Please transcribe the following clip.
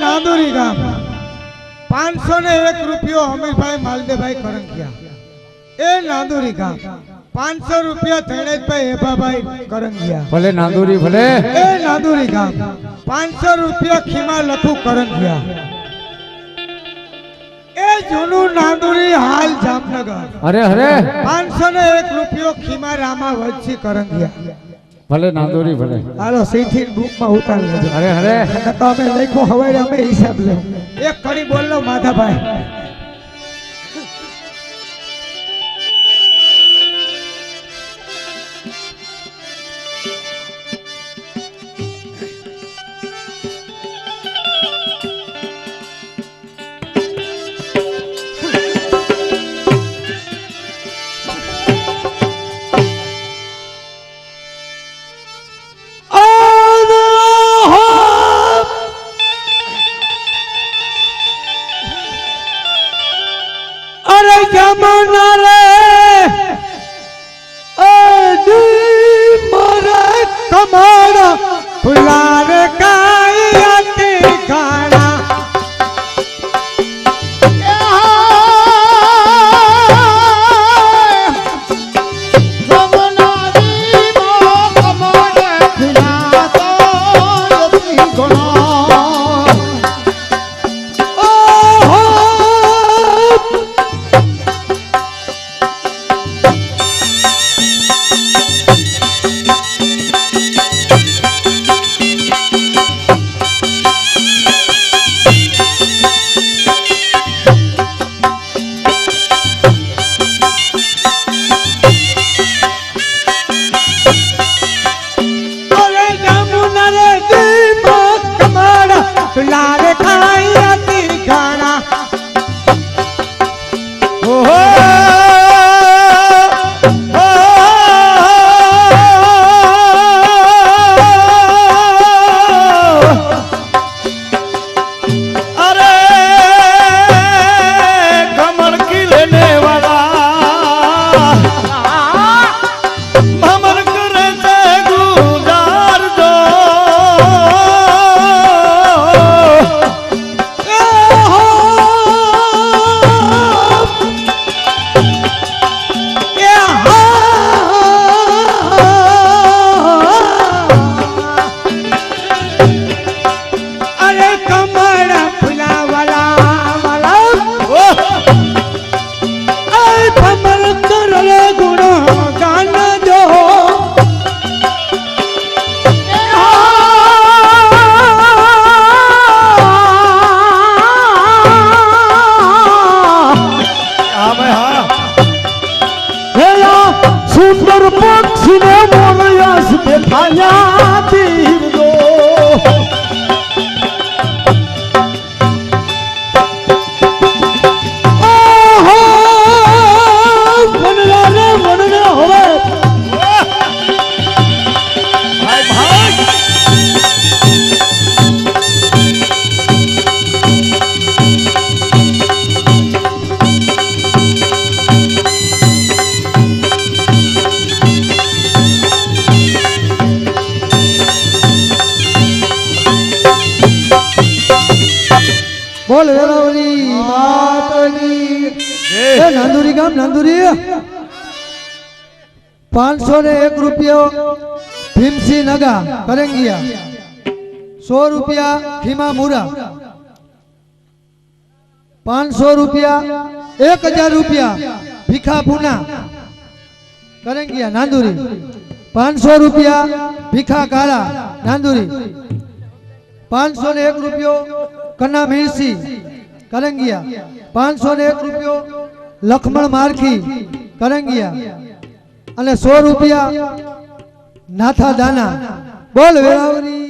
નાદુરી ગામ. પાંચસો ને એક રૂપિયો હમીરભાઈ માલદેભાઈ કરંગિયા એ નાદુરી ગામ. પાંચસો રૂપિયા ધૈણેજભાઈ હેભાભાઈ કરંગિયા. ભલે નાંદુરી ભલે. એ નાદુરી ગામ. પાંચસો રૂપિયા ખીમા લખુ કરંગિયા. એ જૂનું નાદુરી હાલ જામનગર. અરે અરે. પાંચસો ને એક રૂપિયો ખીમા રામા વચ્ચી કરંગિયા. ભલે નાદુરી ભલે. હાલો સીધી બુકમાં ઉતારી લેજો. અરે અરે. તો અમે લખ્યું હવે અમે હિસાબ લેવું. એક કડી બોલો માધાભાઈ. જમાના રે અડી મારા કમાડા ફુલાર करल गुण जान दो सुंदर पक्षी ने मोर यश दिखाया थी બોલ વેરાવળી માતની એ. નાંદુરી ગામ નાંદુરી. પાંચસો ને એક રૂપિયો ભીમસી નગા કરંગિયા. સો રૂપિયા ખીમા મુરા. પાંચસો રૂપિયા એક હજાર રૂપિયા ભીખા પૂના. કરંગિયા નાંદુરી. પાંચસો રૂપિયા ભીખા કાળા નાંદુરી. પાંચસો ને એક રૂપિયો કન્ના મિરસી કરંગિયા પાંચસો ને એક રૂપિયો, લખમણ મારખી, કરંગિયા, અને સો રૂપિયા નાથા દાના. બોલ વેરાવરી